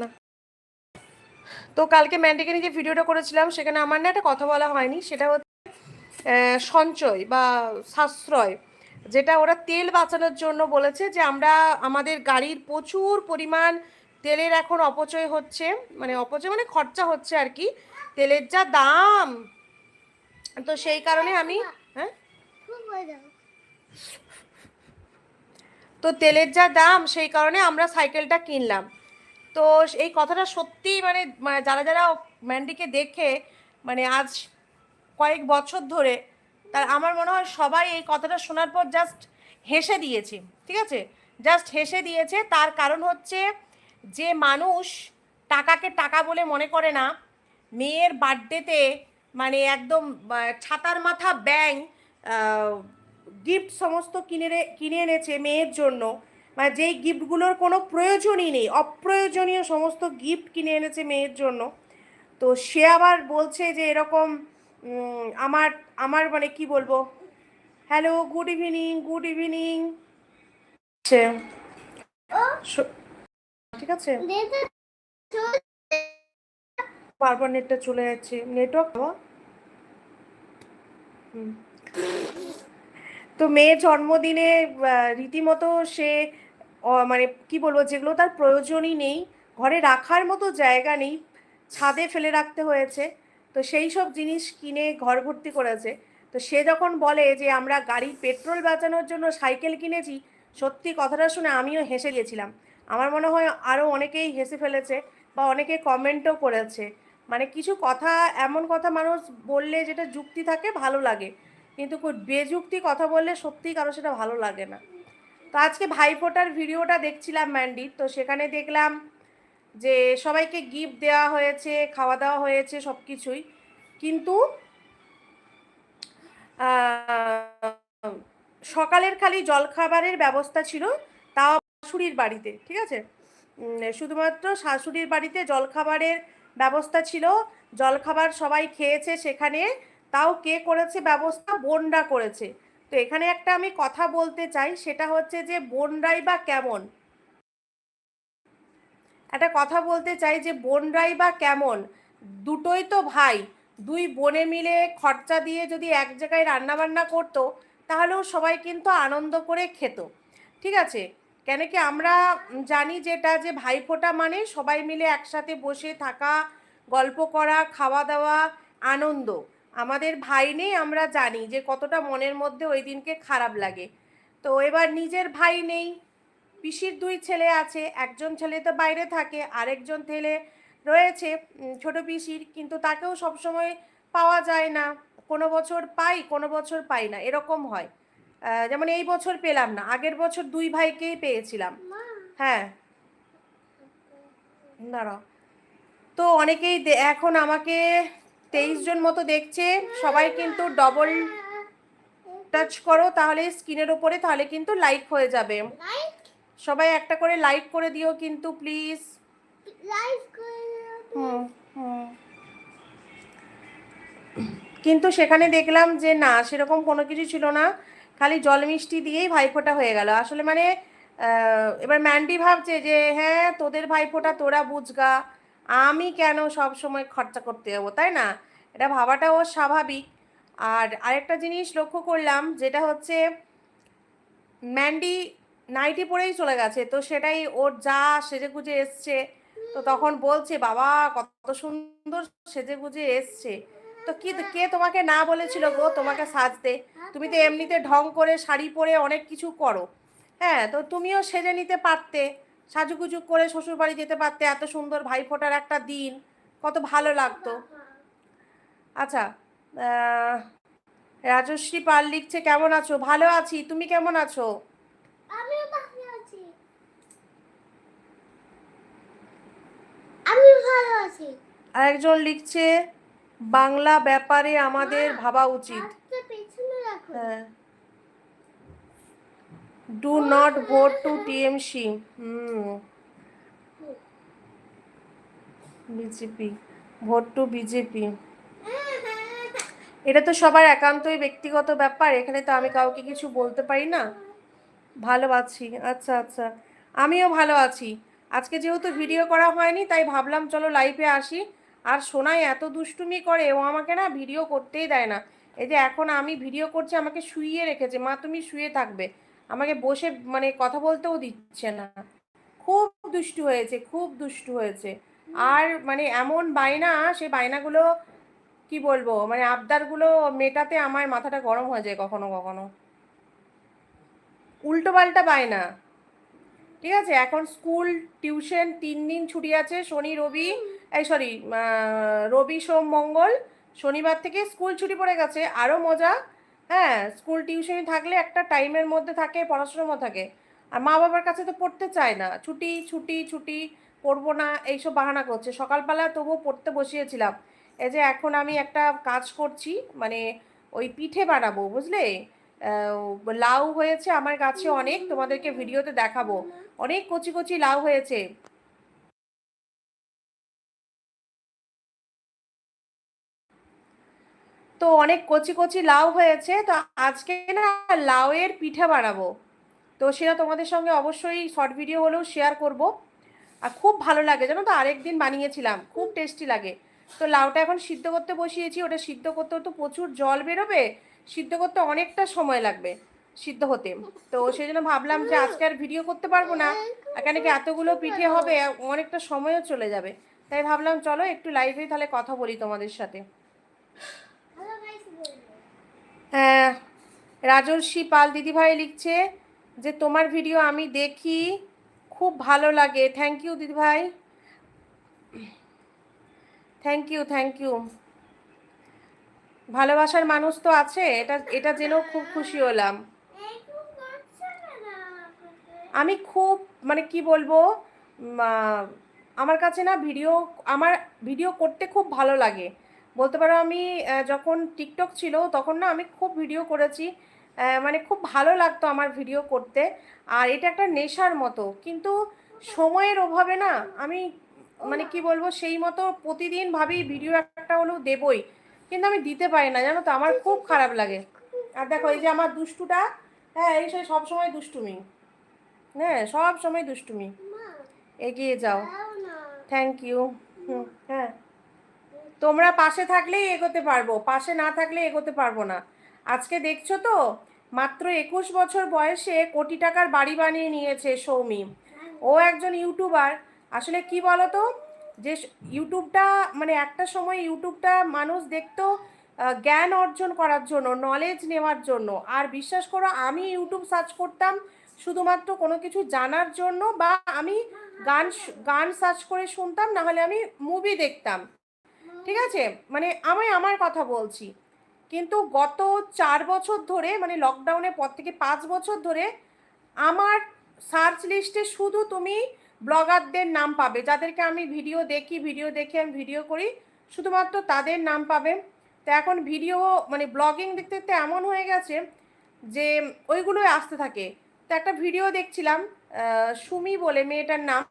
না। তো কালকে ম্যান্ডিকে নিয়ে যে ভিডিওটা করেছিলাম, সেখানে আমার না একটা কথা বলা হয়নি, সেটা হচ্ছে সঞ্চয় বা সাশ্রয়, যেটা ওরা তেল বাঁচানোর জন্য বলেছে যে আমরা, আমাদের গাড়ির প্রচুর পরিমাণ তেলের এখন অপচয় হচ্ছে মানে অপচয় মানে খরচা হচ্ছে আর কি, তেলের যা দাম। তো সেই কারণে আমি হ্যাঁ? তো তেলের যা দাম, সেই কারণে আমরা সাইকেলটা কিনলাম। তো এই কথাটা সত্যি মানে মানে যারা যারা ম্যান্ডিকে দেখে মানে আজ কয়েক বছর ধরে, তার আমার মনে হয় সবাই এই কথাটা শোনার পর জাস্ট হেসে দিয়েছে, ঠিক আছে? জাস্ট হেসে দিয়েছে। তার কারণ হচ্ছে যে মানুষ টাকাকে টাকা বলে মনে করে না, মেয়ের বার্থডেতে মানে একদম ছাতার মাথা ব্যাং গিফট সমস্ত কিনে কিনে এনেছে মেয়ের জন্য। মানে যেই গিফটগুলোর কোনো প্রয়োজনই নেই, অপ্রয়োজনীয় সমস্ত গিফট কিনে এনেছে মেয়ের জন্য। তো সে আবার বলছে যে এরকম আমার আমার মানে কি বলব? Hello good evening good evening ঠিক আছে? বারবার নেটটা চলে যাচ্ছে। নেটওয়ার্ক তো মেয়ের জন্মদিনে রীতিমতো সে মানে কি বলব, যেগুলো তার প্রয়োজনই নেই, ঘরে রাখার মতো জায়গা নেই, ছাদে ফেলে রাখতে হয়েছে। তো সেই সব জিনিস কিনে ঘর ভর্তি করেছে। তো সে যখন বলে যে, আমরা গাড়ির পেট্রোল বাঁচানোর জন্য সাইকেল কিনেছি, সত্যি কথাটা শুনে আমিও হেসে গেছিলাম। আমার মনে হয় আরও অনেকেই হেসে ফেলেছে বা অনেকে কমেন্টও করেছে। মানে কিছু কথা, এমন কথা মানুষ বললে যেটা যুক্তি থাকে, ভালো লাগে। কিন্তু বেযুক্তি কথা বললে সত্যিই কারও সেটা ভালো লাগে না। তো আজকে ভাইফোঁটার ভিডিওটা দেখছিলাম ম্যান্ডির তো সেখানে দেখলাম যে সবাইকে গিফট দেওয়া হয়েছে, খাওয়া দাওয়া হয়েছে সব কিছুই কিন্তু সকালের খালি জলখাবারের ব্যবস্থা ছিল, তাও শাশুড়ির বাড়িতে, ঠিক আছে? শুধুমাত্র শাশুড়ির বাড়িতে জলখাবারের ব্যবস্থা ছিল। জলখাবার সবাই খেয়েছে সেখানে, তাও কে করেছে ব্যবস্থা? বোনরা করেছে। তো এখানে একটা আমি কথা বলতে চাই, সেটা হচ্ছে যে বোনরাই বা কেমন? একটা কথা বলতে চাই যে বোনরাই বা কেমন? দুটোই তো ভাই। দুই বোনে মিলে খরচা দিয়ে যদি এক জায়গায় রান্না বান্না করতো, তাহলেও সবাই কিন্তু আনন্দ করে খেত। ঠিক আছে? কেন কি আমরা জানি যেটা যে ভাইফোঁটা মানে সবাই মিলে একসাথে বসে থাকা, গল্প করা, খাওয়া দাওয়া, আনন্দ। আমাদের ভাই নেই, আমরা জানি যে কতটা মনের মধ্যে ওই দিনকে খারাপ লাগে। তো এবার নিজের ভাই নেই, পিসির দুই ছেলে আছে, একজন ছেলে তো বাইরে থাকে, আরেকজন ছেলে রয়েছে ছোট পিসির, কিন্তু তাকেও সবসময় পাওয়া যায় না। কোনো বছর পাই, কোনো বছর পাই না, এরকম হয়। যেমন এই বছর পেলাম না, আগের বছর দুই ভাইকেই পেয়েছিলাম। হ্যাঁ। দাঁড়াও। তো অনেকেই এখন আমাকে তেইশ জন মতো দেখছে সবাই কিন্তু ডবল টাচ করো তাহলে স্ক্রিনের ওপরে তাহলে কিন্তু লাইক হয়ে যাবে। সবাই একটা করে লাইক করে দিও কিন্তু প্লিজ কিন্তু সেখানে দেখলাম যে না সেরকম কোনো কিছু ছিল না খালি জল মিষ্টি দিয়েই ভাইফোঁটা হয়ে গেল। আসলে মানে এবার ম্যান্ডি ভাবছে যে হ্যাঁ তোদের ভাইফোঁটা তোরা বুঝগা। আমি কেন সব সময় খরচা করতে যাব, তাই না? এটা ভাবাটা ওর স্বাভাবিক। আর আরেকটা জিনিস লক্ষ্য করলাম, যেটা হচ্ছে ম্যান্ডি নাইটি পরেই চলে গেছে, তো সেটাই ওর যা সেজে গুজে এসছে, তো তখন বলছে, বাবা, কত সুন্দর সেজে গুজে এসছে। তো কি, কে তোমাকে না বলেছিল গো, তোমাকে সাজতে? তুমি তো এমনিতে ঢং করে শাড়ি পরে অনেক কিছু করো। হ্যাঁ তো তুমিও সেজে নিতে পারতে। সাজুগুজু করে শ্বশুর বাড়ি যেতে পারতে এত সুন্দর ভাইফোঁটার একটা দিন কত ভালো লাগতো। আচ্ছা রাজশ্রী পাল লিখছে কেমন আছো? ভালো আছি তুমি কেমন আছো? আমিও ভালো আছি। আমি ভালো আছি। আরেকজন লিখছে বাংলা ব্যাপারে আমাদের ভাবা উচিত। হ্যাঁ। Do not vote to TMC hmm BJP vote to BJP এটা তো সবার একান্তই ব্যক্তিগত ব্যাপার, এখানে তো আমি কাউকে কিছু বলতে পারি না। ভালো আছি আচ্ছা আচ্ছা। আমিও ভালো আছি। আজকে যেহেতু ভিডিও করা হয়নি, তাই ভাবলাম চলো লাইভে আসি। আর সোনাই এত দুষ্টুমি করে, ও আমাকে না ভিডিও করতেই দেয় না। এই যে এখন আমি ভিডিও করছি, আমাকে শুইয়ে রেখেছে। মা, তুমি শুয়ে থাকবে। আমাকে বসে মানে কথা বলতেও দিচ্ছে না। খুব দুষ্টু হয়েছে, খুব দুষ্টু হয়েছে। আর মানে এমন বায়না সেই বায়নাগুলো কি বলব মানে আবদারগুলো মেটাতে আমার মাথাটা গরম হয়ে যায় কখনো কখনো। উল্টো পাল্টা বায়না। ঠিক আছে? এখন স্কুল, টিউশন তিন দিন ছুটি আছে, শনি, রবি, এই সরি রবি, সোম, মঙ্গল, শনিবার থেকে স্কুল ছুটি পড়ে গেছে। আরও মজা হ্যাঁ স্কুল টিউশনি থাকলে একটা টাইমের মধ্যে থাকে, পড়াশোনার থাকে। আর মা বাবার কাছে তো পড়তে চায় না। ছুটি ছুটি ছুটি, পড়ব না, এইসব বাহানা করছে। সকালবেলা তবুও পড়তে বসিয়েছিলাম। এই যে এখন আমি একটা কাজ করছি মানে ওই পিঠে বানাবো, বুঝলে? লাউ হয়েছে আমার গাছে অনেক, তোমাদেরকে ভিডিওতে দেখাবো। অনেক কচি কচি লাউ হয়েছে। তো অনেক কচি কচি লাউ হয়েছে, তো আজকে না লাউয়ের পিঠে বানাবো। তো সেটা তোমাদের সঙ্গে অবশ্যই শর্ট ভিডিও হলেও শেয়ার করব। আর খুব ভালো লাগে, জানো তো? আরেক দিন বানিয়েছিলাম, খুব টেস্টি লাগে। তো লাউটা এখন সিদ্ধ করতে বসিয়েছি, ওটা সিদ্ধ করতে তো প্রচুর জল বেরোবে, সিদ্ধ করতে অনেকটা সময় লাগবে সিদ্ধ হতে। তো সেই জন্য ভাবলাম যে আজকে আর ভিডিও করতে পারব না। এখানে কি এতগুলো পিঠে হবে, অনেকটা সময়ও চলে যাবে। তাই ভাবলাম চলো একটু লাইভে তাহলে কথা বলি তোমাদের সাথে হ্যালো গাইস বলব হ্যাঁ রাজর্ষি পাল দিদিভাই লিখছে যে, তোমার ভিডিও আমি দেখি, খুব ভালো লাগে। থ্যাংক ইউ দিদিভাই। থ্যাংক ইউ থ্যাংক ইউ ভালোবাসার মানুষ তো আছে, এটা এটা জেনেও খুব খুশি হলাম। আমি খুব মানে কি বলব আমার কাছে না ভিডিও আমার ভিডিও করতে খুব ভালো লাগে। বলতে পারো আমি যখন টিকটক ছিল তখন না আমি খুব ভিডিও করেছি মানে খুব ভালো লাগতো আমার ভিডিও করতে। আর এটা একটা নেশার মতো। কিন্তু সময়ের অভাবে না আমি মানে কি বলব সেই মতো প্রতিদিন ভাবি ভিডিও একটা হলেও দেবই। কিন্তু আমি দিতে পারি না জানো তো আমার খুব খারাপ লাগে। আর দেখো এই যে আমার দুষ্টুটা হ্যাঁ এই সব সবসময় দুষ্টুমি। হ্যাঁ সব সময় দুষ্টুমি। এগিয়ে যাও। থ্যাংক ইউ হুম হ্যাঁ। তোমরা পাশে থাকলেই এগোতে পারব, পাশে না থাকলে এগোতে পারব না। আজকে দেখছ তো? মাত্র একুশ বছর বয়সে কোটি টাকার বাড়ি বানিয়ে নিয়েছে সৌমি। ও একজন ইউটিউবার। আসলে কি বলতো? যে ইউটিউবটা মানে একটা সময় ইউটিউবটা মানুষ দেখতো জ্ঞান অর্জন করার জন্য নলেজ নেওয়ার জন্য। আর বিশ্বাস করো, আমি ইউটিউব সার্চ করতাম শুধুমাত্র কোনো কিছু জানার জন্য বা আমি গান গান সার্চ করে শুনতাম, নাহলে আমি মুভি দেখতাম। ঠিক আছে? মানে আমি আমার কথা বলছি। কিন্তু গত চার বছর ধরে মানে লকডাউনের পর থেকে পাঁচ বছর ধরে, আমার সার্চ লিস্টে শুধু তুমি ব্লগারদের নাম পাবে। যাদেরকে আমি ভিডিও দেখি ভিডিও দেখে আমি ভিডিও করি, শুধুমাত্র তাদের নাম পাবে। তো এখন ভিডিও মানে ব্লগিং দেখতে দেখতে এমন হয়ে গেছে যে, ওইগুলোই আসতে থাকে। তো একটা ভিডিও দেখছিলাম সুমি বলে মেয়েটার নাম।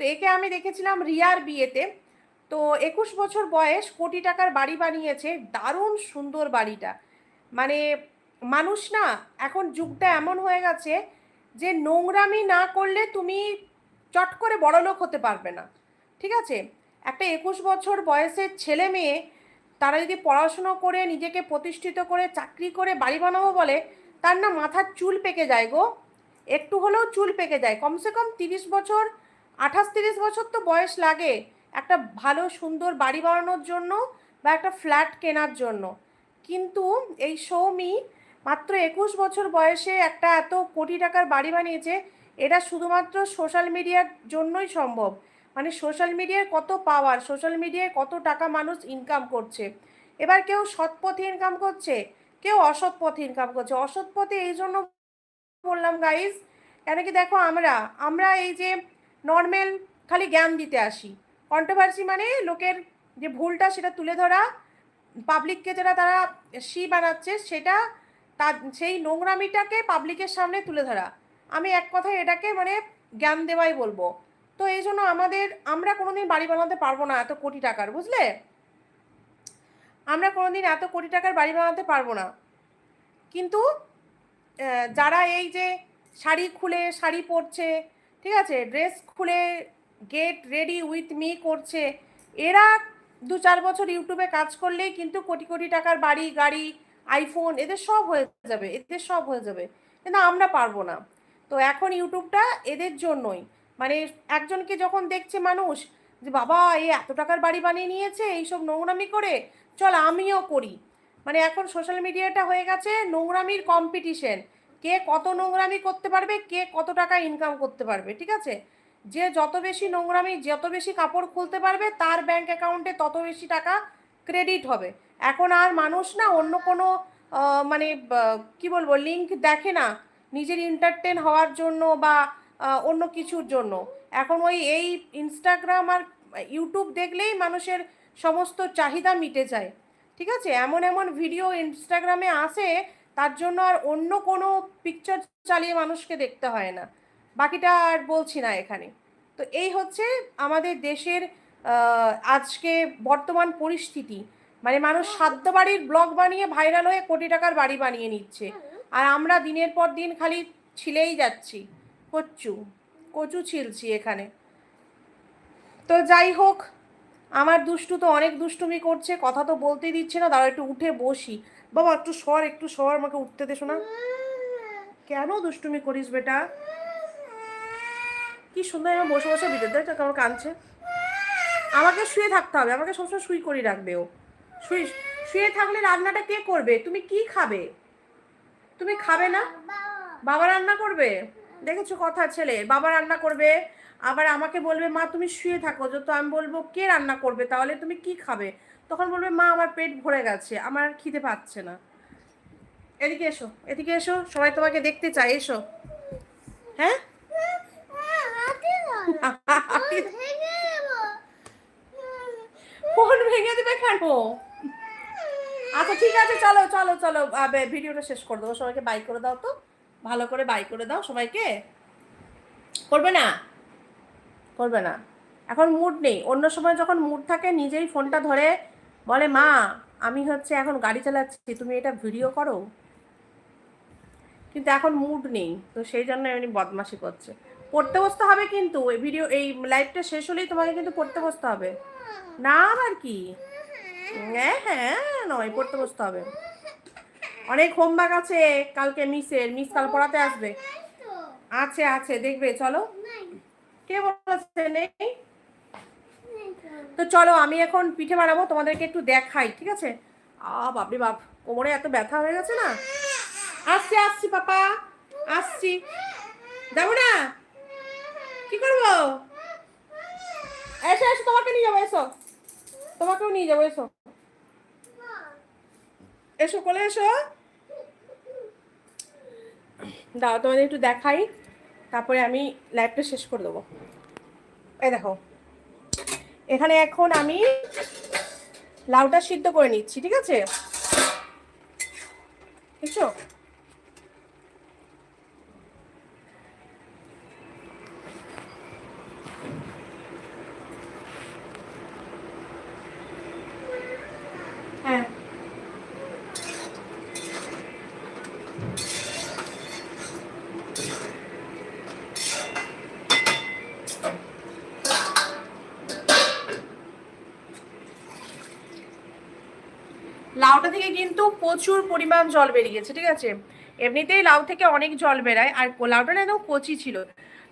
তো একে আমি দেখেছিলাম রিয়ার বিয়েতে। তো একুশ বছর বয়স কোটি টাকার বাড়ি বানিয়েছে, দারুণ সুন্দর বাড়িটা। মানে মানুষ না, এখন যুগটা এমন হয়ে গেছে যে নোংরামি না করলে তুমি চট করে বড়লোক হতে পারবে না। ঠিক আছে? একটা একুশ বছর বয়সের ছেলে মেয়ে, তারা যদি পড়াশুনো করে, নিজেকে প্রতিষ্ঠিত করে, চাকরি করে, বাড়ি বানাবো বলে, তার না মাথার চুল পেকে যায় গো। একটু হলেও চুল পেকে যায়। কমসে কম তিরিশ বছর, আঠাশ তিরিশ বছর তো বয়স লাগে। একটা ভালো, সুন্দর বাড়ি বানানোর জন্য বা একটা ফ্ল্যাট কেনার জন্য। কিন্তু এই সৌমি মাত্র একুশ বছর বয়সে একটা এত কোটি টাকার বাড়ি বানিয়েছে, এটা শুধুমাত্র সোশ্যাল মিডিয়ার জন্যই সম্ভব। মানে সোশ্যাল মিডিয়ার কত পাওয়ার সোশ্যাল মিডিয়ায় কত টাকা মানুষ ইনকাম করছে। এবার কেউ সৎ পথে ইনকাম করছে, কেউ অসৎ পথে ইনকাম করছে। অসৎ পথে এই জন্য বললাম গাইজ কেন কি দেখো আমরা আমরা এই যে নর্মাল খালি জ্ঞান দিতে আসি। কন্ট্রোভার্সি মানে লোকের যে ভুলটা সেটা তুলে ধরা পাবলিককে যারা তারা সি বানাচ্ছে সেটা তার, সেই নোংরামিটাকে পাবলিকের সামনে তুলে ধরা। আমি এক কথায় এটাকে মানে জ্ঞান দেওয়াই বলব। তো এই জন্য আমাদের, আমরা কোনোদিন বাড়ি বানাতে পারব না এত কোটি টাকার, বুঝলে? আমরা কোনোদিন এত কোটি টাকার বাড়ি বানাতে পারব না। কিন্তু যারা এই যে শাড়ি খুলে, শাড়ি পরছে, ঠিক আছে ড্রেস খুলে গেট রেডি উইথ মি করছে। এরা দু চার বছর ইউটিউবে কাজ করলেই কিন্তু কোটি কোটি টাকার বাড়ি, গাড়ি আইফোন এদের সব হয়ে যাবে, এদের সব হয়ে যাবে। কিন্তু আমরা পারব না। তো এখন ইউটিউবটা এদের জন্যই। মানে একজনকে যখন দেখছে মানুষ যে, বাবা, এ এত টাকার বাড়ি বানিয়ে নিয়েছে, এইসব নোংরামি করে, চল আমিও করি। মানে এখন সোশ্যাল মিডিয়াটা হয়ে গেছে নোংরামির কম্পিটিশন কে কত নোংরামি করতে পারবে, কে কত টাকা ইনকাম করতে পারবে, ঠিক আছে? যে যত বেশি নোংরামি, যত বেশি কাপড় খুলতে পারবে, তার ব্যাংক অ্যাকাউন্টে তত বেশি টাকা ক্রেডিট হবে। এখন আর মানুষ না অন্য কোনো মানে কি বলব লিঙ্ক দেখে না নিজের এন্টারটেন হওয়ার জন্য বা অন্য কিছুর জন্য। এখন ওই, এই ইনস্টাগ্রাম আর ইউটিউব দেখলেই মানুষের সমস্ত চাহিদা মিটে যায়। ঠিক আছে? এমন এমন ভিডিও ইনস্টাগ্রামে আসে, তার জন্য আর অন্য কোনো পিকচার চালিয়ে মানুষকে দেখতে হয় না। বাকিটা আর বলছি না এখানে। তো এই হচ্ছে আমাদের দেশের আজকে বর্তমান পরিস্থিতি। মানে মানুষ সাধ্য বাড়ির ব্লগ বানিয়ে ভাইরাল হয়ে কোটি টাকার বাড়ি বানিয়ে নিচ্ছে। আর আমরা দিনের পর দিন খালি ছিলেই যাচ্ছি। কচু কচু ছিলছি এখানে। তো যাই হোক, আমার দুষ্টু তো অনেক দুষ্টুমি করছে, কথা তো বলতেই দিচ্ছে না। দাঁড়া একটু উঠে বসি। বাবা, একটু সর একটু সর, আমাকে উঠতে দেশো না কেন দুষ্টুমি করিস বেটা? কি সুন্দর আমার বসে বসে ভিডিও দেখ কেমন কাঁদছে। আমাকে শুয়ে থাকতে হবে, আমাকে সবসময় শুই করি রাখবে ও। শুয়ে শুয়ে থাকলে রান্নাটা কে করবে? তুমি কি খাবে? তুমি খাবে না? বাবা রান্না করবে? দেখেছ কথা ছেলে, বাবা রান্না করবে, আবার আমাকে বলবে, মা, তুমি শুয়ে থাকো। যে তো আমি বলব, কে রান্না করবে? তাহলে তুমি কি খাবে? তখন বলবে, মা, আমার পেট ভরে গেছে, আমার খিদে পাচ্ছে না। এদিকে এসো এদিকে এসো, সবাই তোমাকে দেখতে চায়, এসো। হ্যাঁ? ফোন ভেঙে দেবে কেন? আচ্ছা ঠিক আছে, চলো চলো চলো ভিডিওটা শেষ করে দেবো। সবাইকে বাই করে দাও তো। ভালো করে বাই করে দাও সবাইকে। করবে না? করবে না। এখন মুড নেই। অন্য সময় যখন মুড থাকে, নিজেই ফোনটা ধরে বলে, মা, আমি হচ্ছে এখন গাড়ি চালাচ্ছি, তুমি এটা ভিডিও করো? কিন্তু এখন মুড নেই। তো সেই জন্য এমনি বদমাশি করছে। পড়তে বসতে হবে কিন্তু। এই ভিডিও এই লাইভটা শেষ হলেই তোমাকে কিন্তু পড়তে বসতে হবে। না আর কি? হ্যাঁ হ্যাঁ নয়, পড়তে বসতে হবে। অনেক হোমওয়ার্ক আছে, কালকে মিসের মিস কাল পড়াতে আসবে। আছে আছে, দেখবে, চলো। কে বলেছে নেই? তো চলো, আমি এখন পিঠে বানাবো, তোমাদেরকে একটু দেখাই, ঠিক আছে? আ, বাপরে বাপ, কোমরে এত ব্যথা হয়ে গেছে না? আসছি আসছি, পাপা। আসছি। যাব না? কি করব? এসো এসো, তোমাকে নিয়ে যাব, এসো। তোমাকেও নিয়ে যাব, এসো। এসো, কোলে এসো। দাও, তোমাদের একটু দেখাই। তারপরে আমি লাইভটা শেষ করে দেবো। এই দেখো। এখানে এখন আমি লাউটা সিদ্ধ করে নিচ্ছি, ঠিক আছে? দেখছ হ্যাঁ লাউটা থেকে কিন্তু প্রচুর পরিমাণ জল বেরিয়েছে ঠিক আছে? এমনিতেই লাউ থেকে অনেক জল বেরায়, আর লাউটা না একদম কচি ছিল।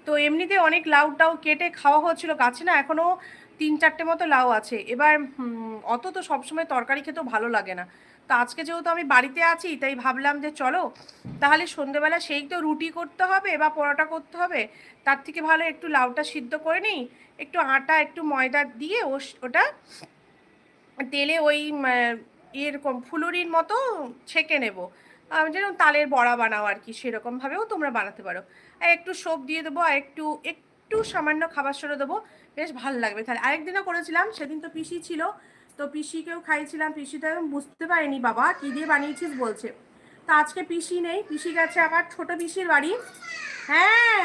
তো এমনিতে অনেক লাউটাও কেটে খাওয়া হচ্ছিল, গাছে না এখনও তিন চারটে মতো লাউ আছে। এবার অত তো সবসময় তরকারি খেতেও ভালো লাগে না। তো আজকে যেহেতু আমি বাড়িতে আছি, তাই ভাবলাম যে চলো, তাহলে সন্ধেবেলা সেই তো রুটি করতে হবে বা পরোটা করতে হবে, তার থেকে ভালো একটু লাউটা সিদ্ধ করে নিই, একটু আটা, একটু ময়দা দিয়ে ওটা তেলে ওই এরকম ফুলুরির মতো ছেঁকে নেব। যেরকম তালের বড়া বানাও আর কি সেরকমভাবেও তোমরা বানাতে পারো। আর একটু সোপ দিয়ে দেবো, আর একটু একটু সামান্য খাবার সরে দেবো। বেশ ভালো লাগবে তাহলে। আরেকদিনও করেছিলাম, সেদিন তো পিসি ছিল। তো পিসিকেও খাইছিলাম পিসি তো এখন বুঝতে পারিনি, বাবা, কী দিয়ে বানিয়েছিস বলছে। তো আজকে পিসি নেই, পিসি গেছে আবার ছোট পিসির বাড়ি। হ্যাঁ!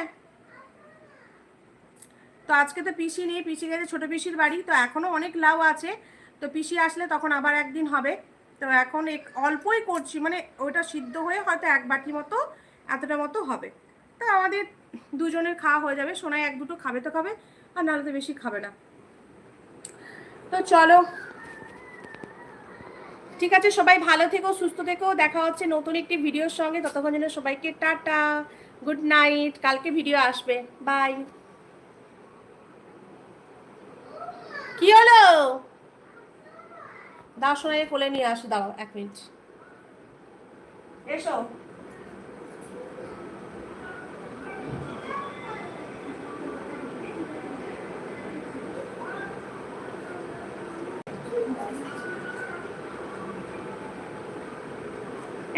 তো আজকে তো পিসি নেই, পিসি গেছে ছোট পিসির বাড়ি। তো এখনও অনেক লাউ আছে। তো পিসি আসলে তখন আবার একদিন হবে। তো এখন অল্পই করছি মানে ওটা সিদ্ধ হয়ে হয়তো এক বাটি মতো, এতটা মতো হবে। তো আমাদের দুজনের খাওয়া হয়ে যাবে সোনায় এক দুটো খাবে তো খাবে, আর নাহলে তো বেশি খাবে না। তো চলো। ঠিক আছে, সবাই ভালো থেকো, সুস্থ থেকো, দেখা হচ্ছে নতুন একটি ভিডিওর সঙ্গে। ততক্ষণ যেন সবাইকে টাটা, গুড নাইট, কালকে ভিডিও আসবে, বাই। কি হলো? দাও কোলে নিয়ে আসো দাও এক মিনিট। এসো।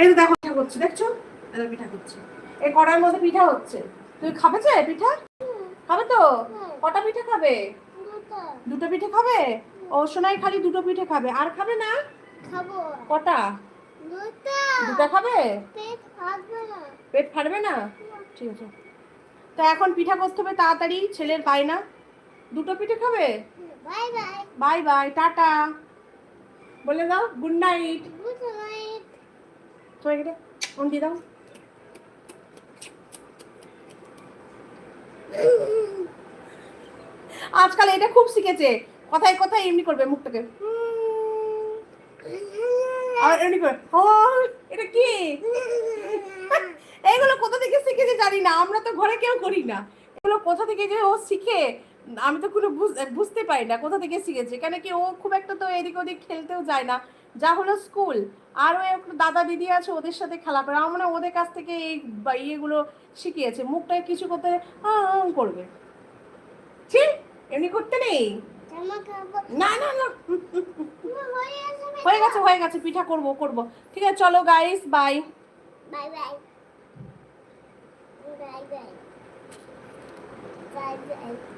এই তো দেখো পিঠা করছে দেখছ? এই দেখো পিঠা করছে। এই কড়ার মধ্যে পিঠা হচ্ছে। তুই খাবে চাই পিঠা? খাবে তো? কটা পিঠা খাবে? দুটো পিঠে খাবে? ও সোনাই খালি দুটো পিঠে খাবে। আর খাবে না? খাব। কটা? দুটো। দুটো খাবে? পেট ফাটবে না। পেট ফাটবে না? ঠিক আছে। তো এখন পিঠা করতে হবে তাড়াতাড়ি ছেলের পায় না। দুটো পিঠে খাবে? Bye bye. By bye tata. বলে দাও গুড নাইট গুড নাইট। তোমাকে এটা অন দিয়ে দাও। আজকাল এটা খুব শিখেছে। কথায় কথায় এমনি করবে মুখটাকে। আর এমনি করে এটা কি? এইগুলো কোথা থেকে শিখেছে জানি না, আমরা তো ঘরে কেউ করি না। এগুলো কোথা থেকে যে ও শিখে, আমি তো কোনো বুঝ- বুঝতে পারি না কোথা থেকে শিখেছে। কেন কি ও খুব একটা তো এদিক ওদিক খেলতেও যায় না। যা হলো স্কুল। আর ওই দাদা দিদি আছে ওদের সাথে খেলা করে। আমার ওদের কাছ থেকে এই ইয়েগুলো শিখিয়েছে। মুখটায় কিছু করতে করবে। ঠিক এমনি করতে নেই। না না না। হয়ে গেছে হয়ে গেছে, পিঠা করব করব। ঠিক আছে, চলো guys bye bye bye bye bye bye bye